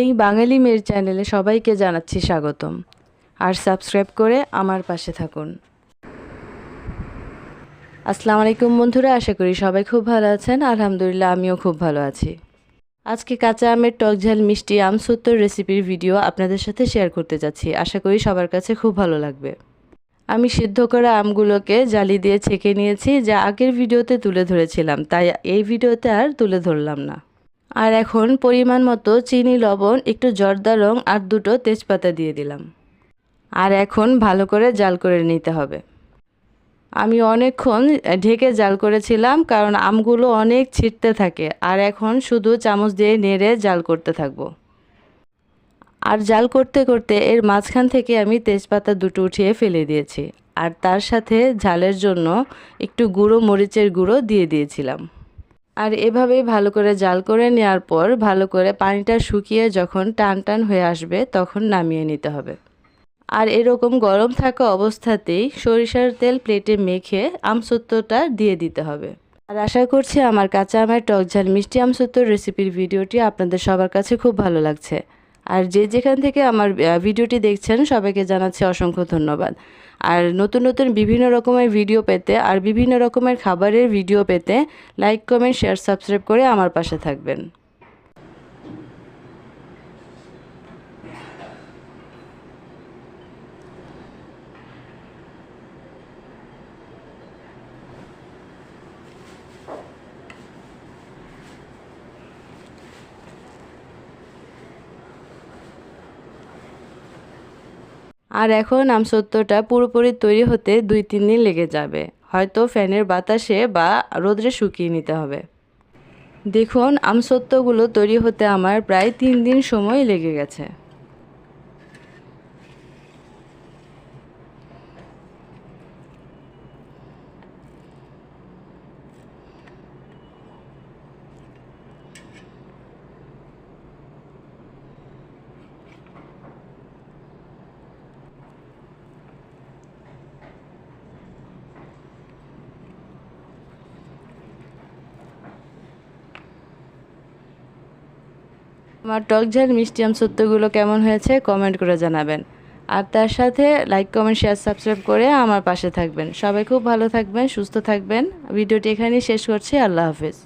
এই বাঙালি মেয়ের চ্যানেলে সবাইকে জানাচ্ছি স্বাগতম। আর সাবস্ক্রাইব করে আমার পাশে থাকুন। আসসালামু আলাইকুম বন্ধুরা, আশা করি সবাই খুব ভালো আছেন। আলহামদুলিল্লাহ, আমিও খুব ভালো আছি। আজকে কাঁচা আমের টক ঝাল মিষ্টি আম সত্তর রেসিপির ভিডিও আপনাদের সাথে শেয়ার করতে যাচ্ছি। আশা করি সবার কাছে খুব ভালো লাগবে। আমি সিদ্ধ করা আমগুলোকে জালি দিয়ে ছেঁকে নিয়েছি, যা আগের ভিডিওতে তুলে ধরেছিলাম, তাই এই ভিডিওতে আর তুলে ধরলাম না। আর এখন পরিমাণ মতো চিনি, লবণ, একটু জর্দা রং আর দুটো তেজপাতা দিয়ে দিলাম। আর এখন ভালো করে জাল করে নিতে হবে। আমি অনেকক্ষণ ঢেকে জাল করেছিলাম কারণ আমগুলো অনেক ছিটতে থাকে। আর এখন শুধু চামচ দিয়ে নেড়ে জাল করতে থাকব। আর জাল করতে করতে এর মাঝখান থেকে আমি তেজপাতা দুটো উঠিয়ে ফেলে দিয়েছি। আর তার সাথে ঝালের জন্য একটু গুঁড়ো মরিচের গুঁড়ো দিয়ে দিয়েছিলাম। আর এভাবেই ভালো করে জাল করে নেওয়ার পর ভালো করে পানিটা শুকিয়ে যখন টান টান হয়ে আসবে তখন নামিয়ে নিতে হবে। আর এরকম গরম থাকা অবস্থাতেই সরিষার তেল প্লেটে মেখে আমসত্ত্বটা দিয়ে দিতে হবে। আর আশা করছি আমার কাঁচা আমের টক ঝাল মিষ্টি আমসত্তর রেসিপির ভিডিওটি আপনাদের সবার কাছে খুব ভালো লাগছে। আর যে যেখান থেকে আমার ভিডিওটি দেখছেন, সবাইকে জানাচ্ছি অসংখ্য ধন্যবাদ। আর নতুন নতুন বিভিন্ন রকমের ভিডিও পেতে আর বিভিন্ন রকমের খাবারের ভিডিও পেতে লাইক কমেন্ট শেয়ার সাবস্ক্রাইব করে আমার পাশে থাকবেন। আর এখন আমসত্যটা পুরোপুরি তৈরি হতে দুই, তিন দিন লেগে যাবে। হয়তো ফ্যানের বাতাসে বা রোদ্রে শুকিয়ে নিতে হবে। দেখুন, আমসত্ত্বগুলো তৈরি হতে আমার প্রায় তিন দিন সময় লেগে গেছে। আমার টক ঝাল মিষ্টি আম সত্যগুলো কেমন হয়েছে কমেন্ট করে জানাবেন। আর তার সাথে লাইক কমেন্ট শেয়ার সাবস্ক্রাইব করে আমার পাশে থাকবেন। সবাই খুব ভালো থাকবেন, সুস্থ থাকবেন। ভিডিওটি এখানেই শেষ করছি। আল্লাহ হাফেজ।